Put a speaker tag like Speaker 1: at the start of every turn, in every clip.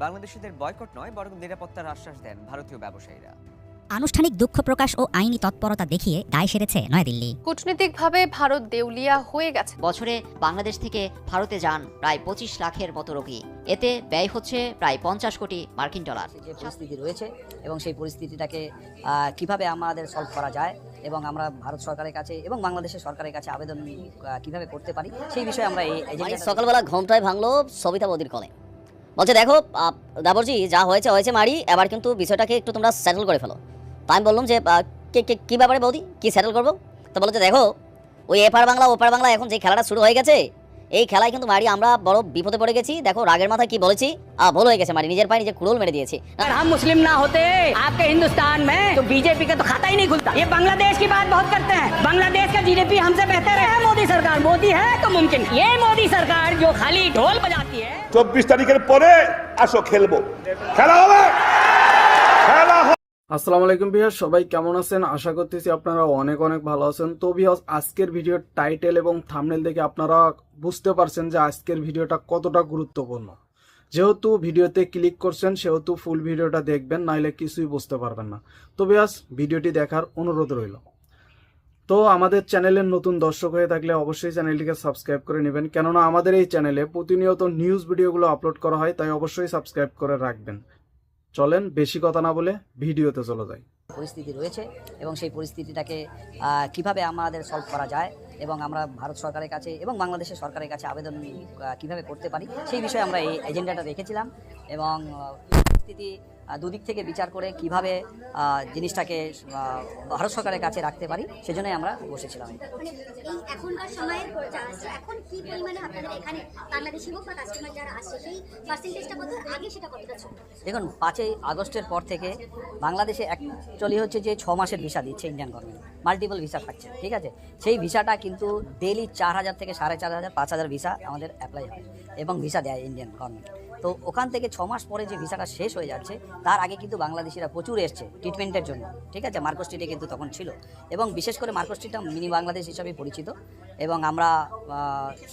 Speaker 1: বাংলাদেশিদের বয়কট নয় বরং নিরাপত্তার আশ্বাস দেন ভারতীয় ব্যবসায়ীরা।
Speaker 2: আনুষ্ঠানিক দুঃখ প্রকাশ ও আইনি তৎপরতা দেখিয়ে দায় সেরেছে নয়াদিল্লি।
Speaker 3: কূটনীতিকভাবে ভারত দেউলিয়া হয়ে গেছে।
Speaker 4: বছরে বাংলাদেশ থেকে ভারতে যান প্রায় পঁচিশ লাখের মতো রোগী। এতে ব্যয় হচ্ছে প্রায় পঞ্চাশ কোটি মার্কিন ডলার।
Speaker 5: যে পরিস্থিতি রয়েছে এবং সেই পরিস্থিতিটাকে আহ, কীভাবে আমাদের সলভ করা যায় এবং আমরা ভারত সরকারের কাছে এবং বাংলাদেশের সরকারের কাছে আবেদন আহ, কীভাবে করতে পারি সেই বিষয়ে আমরা এই
Speaker 6: সকালবেলা ঘুমটাই ভাঙলো সবিতা বদির কলে। বলছে, দেখো দাবরজি, যা হয়েছে হয়েছে মারি, এবার কিন্তু বিষয়টাকে একটু তোমরা সেটেল করে ফেলো। তা আমি বললাম যে কী কে- কে- কী ব্যাপারে বৌদি? কী সেটেল করব? তো বলছে, দেখো, ওই এপার বাংলা, ওপার বাংলা, এখন যে খেলাটা শুরু হয়ে গেছে এই খেলায় কিন্তু মারি আমরা বড় বিপদে পড়ে গেছি দেখো রাগের মাথায় কি বলেছি আহ, ভুল হয়ে গেছে মারি নিজের পায়ে নিজে কুড়ুল মেরে দিয়েছি
Speaker 7: अगर हम मुस्लिम ना होते आपके हिंदुस्तान में तो बीजेपी का तो खाता ही नहीं खुलता ये बांग्लादेश की बात बहुत करते हैं बांग्लादेश का जीडीपी हमसे बेहतर है मोदी सरकार मोदी है तो मुमकिन ये मोदी सरकार जो खाली ढोल बजाती है
Speaker 8: চব্বিশ তারিখের পরে আসো খেলবো খেলা হবে খেলা হবে
Speaker 9: আসসালামু আলাইকুম ভিউয়ার সবাই কেমন আছেন? আশা করতেছি আপনারা অনেক অনেক ভালো আছেন। তো ভিউয়ার্স, আজকের ভিডিওর টাইটেল এবং থামনেল দেখে আপনারা বুঝতে পারছেন যে আজকের ভিডিওটা কতটা গুরুত্বপূর্ণ। যেহেতু ভিডিওতে ক্লিক করছেন, সেহেতু ফুল ভিডিওটা দেখবেন, নাইলে কিছুই বুঝতে পারবেন না। তো ভিউয়ার্স ভিডিওটি দেখার অনুরোধ রইল। তো আমাদের চ্যানেলের নতুন দর্শক হয়ে থাকলে অবশ্যই চ্যানেলটিকে সাবস্ক্রাইব করে নেবেন। কেননা আমাদের এই চ্যানেলে প্রতিনিয়ত নিউজ ভিডিওগুলো আপলোড করা হয়, তাই অবশ্যই সাবস্ক্রাইব করে রাখবেন। চলেন, বেশি কথা না বলে ভিডিওতে চলে যাই।
Speaker 5: পরিস্থিতি রয়েছে এবং সেই পরিস্থিতিটাকে কীভাবে আমাদের সলভ করা যায় এবং আমরা ভারত সরকারের কাছে এবং বাংলাদেশের সরকারের কাছে আবেদন কীভাবে করতে পারি, সেই বিষয়ে আমরা এই এজেন্ডাটা রেখেছিলাম এবং পরিস্থিতি দুদিক থেকে বিচার করে কীভাবে জিনিসটাকে ভারত সরকারের কাছে রাখতে পারি সেজন্যই আমরা বসেছিলাম
Speaker 10: এখনকার সময়ের পর যা আসছে এখন কি পরিমাণে আপনাদের এখানে বাংলাদেশি হোক বা কাস্টমার যারা আসছে সেই পার্সেন্টেজটা কত আগে সেটা কতটা ছিল?
Speaker 5: দেখুন পাঁচই আগস্টের পর থেকে বাংলাদেশে অ্যাকচুয়ালি হচ্ছে যে ছ মাসের ভিসা দিচ্ছে ইন্ডিয়ান গভর্নমেন্ট মাল্টিপল ভিসা থাকছে ঠিক আছে? সেই ভিসাটা কিন্তু ডেলি চার হাজার থেকে সাড়ে চার হাজার পাঁচ হাজার ভিসা আমাদের অ্যাপ্লাই হয় এবং ভিসা দেয় ইন্ডিয়ান গভর্নমেন্ট তো ওখান থেকে ছ মাস পরে যে ভিসাটা শেষ হয়ে যাচ্ছে তার আগে কিন্তু বাংলাদেশিরা প্রচুর এসছে ট্রিটমেন্টের জন্য। ঠিক আছে? মার্কো স্ট্রিটে কিন্তু তখন ছিল। এবং বিশেষ করে মার্কো স্ট্রিটটা মিনি বাংলাদেশ হিসাবে পরিচিত। এবং আমরা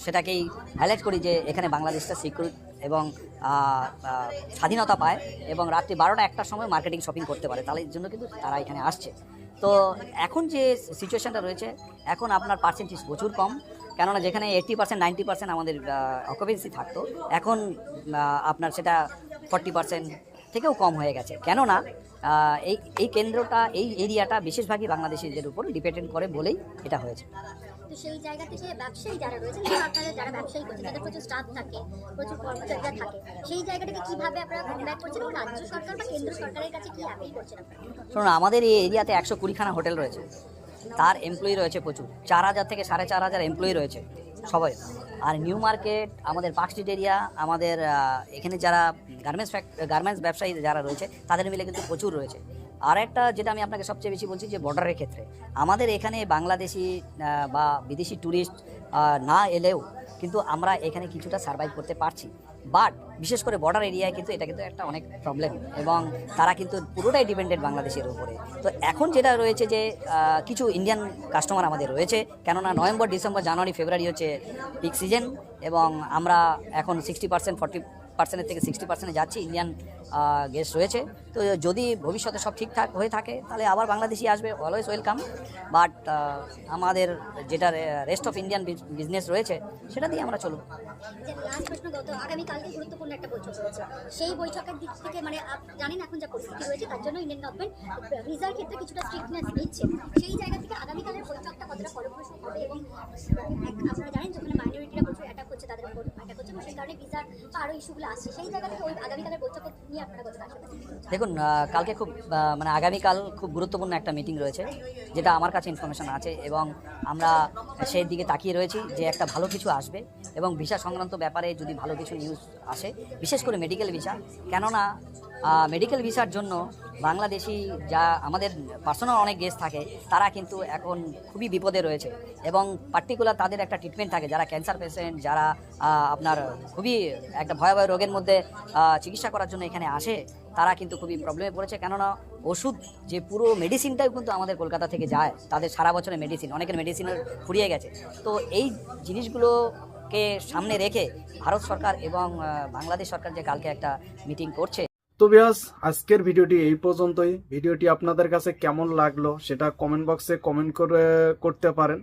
Speaker 5: সেটাকেই হাইলাইট করি যে এখানে বাংলাদেশটা সিকিউর এবং স্বাধীনতা পায় এবং রাত্রি বারোটা একটার সময় মার্কেটিং শপিং করতে পারে। তাহলে জন্য কিন্তু তারা এখানে আসছে। তো এখন যে সিচুয়েশনটা রয়েছে, এখন আপনার পার্সেন্টেজ প্রচুর কম। কেননা যেখানে এইট্টি পার্সেন্ট নাইনটি পার্সেন্ট আমাদের অকুপেন্সি থাকতো, এখন আপনার সেটা ফর্টি পার্সেন্ট থেকেও কম হয়ে গেছে। কেননা এই এই কেন্দ্রটা এই এরিয়াটা বিশেষভাগই বাংলাদেশিদের উপর ডিপেন্ডেন্ট করে বলেই এটা হয়েছে।
Speaker 10: তো সেই জায়গা থেকে ব্যবসায়ী যারা রয়েছে আপনারা যারা ব্যবসায়ী করছেন তাদের প্রচুর স্টাফ থাকে প্রচুর কর্মচারীরা থাকে সেই জায়গাটাকে কীভাবে আপনারা কমব্যাক করছেন এবং রাজ্য সরকার বা কেন্দ্র সরকারের কাছে কি অ্যাপিল করছেন আপনারা?
Speaker 5: শুনুন আমাদের এই এরিয়াতে একশো কুড়িখানা হোটেল রয়েছে। তার এমপ্লয়ি রয়েছে প্রচুর। চার হাজার থেকে সাড়ে চার হাজার এমপ্লয়ি রয়েছে। সবাই আর নিউ মার্কেট, আমাদের পার্ক স্ট্রিট এরিয়া, আমাদের এখানে যারা গার্মেন্টস গার্মেন্টস ব্যবসায়ী যারা রয়েছে, তাদের মিলে কিন্তু প্রচুর রয়েছে। আর একটা যেটা আমি আপনাকে সবচেয়ে বেশি বলছি যে বর্ডারের ক্ষেত্রে। আমাদের এখানে বাংলাদেশি বা বিদেশি ট্যুরিস্ট না এলেও কিন্তু আমরা এখানে কিছুটা সার্ভাইভ করতে পারছি। বাট বিশেষ করে বর্ডার এরিয়ায় কিন্তু এটা কিন্তু একটা অনেক প্রবলেম এবং তারা কিন্তু পুরোটাই ডিপেন্ডেন্ট বাংলাদেশের উপরে। তো এখন যেটা রয়েছে যে কিছু ইন্ডিয়ান কাস্টমার আমাদের রয়েছে, কেননা নভেম্বর, ডিসেম্বর, জানুয়ারি, ফেব্রুয়ারি হচ্ছে পিক সিজন এবং আমরা এখন সিক্সটি পার্সেন্ট ফর্টি পার্সেন্টের থেকে সিক্সটি পার্সেন্টে যাচ্ছি ইন্ডিয়ান গেস্ট রয়েছে। তো যদি ভবিষ্যতে সব ঠিকঠাক হয়ে থাকে, তাহলে আবার বাংলাদেশি আসবে অলওয়েজ ওয়েলকাম বাট আমাদের যেটা রেস্ট অফ ইন্ডিয়ান বিজনেস রয়েছে, সেটা দিয়ে আমরা চলব।
Speaker 10: একটা বৈঠক রয়েছে সেই বৈঠকের দিক থেকে মানে জানেন এখন যা পরিস্থিতি রয়েছে তার জন্য ইন্ডিয়ান গভর্নমেন্ট ভিসার ক্ষেত্রে কিছুটা স্ট্রিক্টনেস নিচ্ছে। সেই জায়গা থেকে আগামীকালের বৈঠকটা কতটা ফলপ্রসূ হবে এবং আপনারা জানেন যেখানে মাইনরিটিরা প্রচুর অ্যাটাক করছে, তাদের উপর অ্যাটাক করছে সেই কারণে ভিসার বা আরও ইস্যুগুলো আসছে। সেই জায়গা থেকে ওই আগামীকালের বৈঠকে নিয়ে আপনারা কতটা
Speaker 5: দেখুন কালকে খুব মানে আগামীকাল খুব গুরুত্বপূর্ণ একটা মিটিং রয়েছে, যেটা আমার কাছে ইনফরমেশন আছে এবং আমরা সেই দিকে তাকিয়ে রয়েছি যে একটা ভালো কিছু আসবে এবং ভিসা সংক্রান্ত ব্যাপারে যদি ভালো কিছু নিউজ আসে বিশেষ করে মেডিকেল ভিসা কেননা মেডিকেল ভিসার জন্য বাংলাদেশি যা আমাদের পার্সোনাল অনেক গেস্ট থাকে, তারা কিন্তু এখন খুবই বিপদে রয়েছে। এবং পার্টিকুলার তাদের একটা ট্রিটমেন্ট থাকে, যারা ক্যান্সার পেশেন্ট যারা আপনার খুবই একটা ভয়াবহ রোগের মধ্যে চিকিৎসা করার জন্য এখানে আসে, তারা কিন্তু খুবই প্রবলেমে পড়েছে। কেননা, ওষুধ যে পুরো মেডিসিনটাও কিন্তু আমাদের কলকাতা থেকে যায়, তাদের সারা বছরের মেডিসিন অনেকের মেডিসিনের ফুরিয়ে গেছে। তো এই জিনিসগুলো কে সামনে রেখে ভারত সরকার এবং বাংলাদেশ সরকার যে কালকে একটা মিটিং করছে।
Speaker 9: তো বিয়াস আজকের ভিডিওটি এই পর্যন্তই। ভিডিওটি আপনাদের কাছে কেমন লাগল সেটা কমেন্ট বক্সে কমেন্ট করে, করতে পারেন।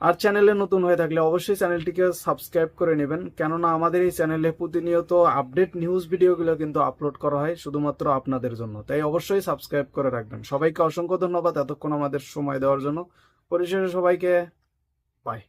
Speaker 9: আর চ্যানেলে নতুন হয়ে থাকলে অবশ্যই চ্যানেলটিকে সাবস্ক্রাইব করে নেবেন। কেননা আমাদের এই চ্যানেলে প্রতিনিয়ত আপডেট নিউজ ভিডিওগুলো কিন্তু আপলোড করা হয় শুধুমাত্র আপনাদের জন্য। তাই অবশ্যই সাবস্ক্রাইব করে রাখবেন। সবাইকে অসংখ্য ধন্যবাদ এতক্ষণ আমাদের সময় দেওয়ার জন্য। পরিশেষে সবাইকে বাই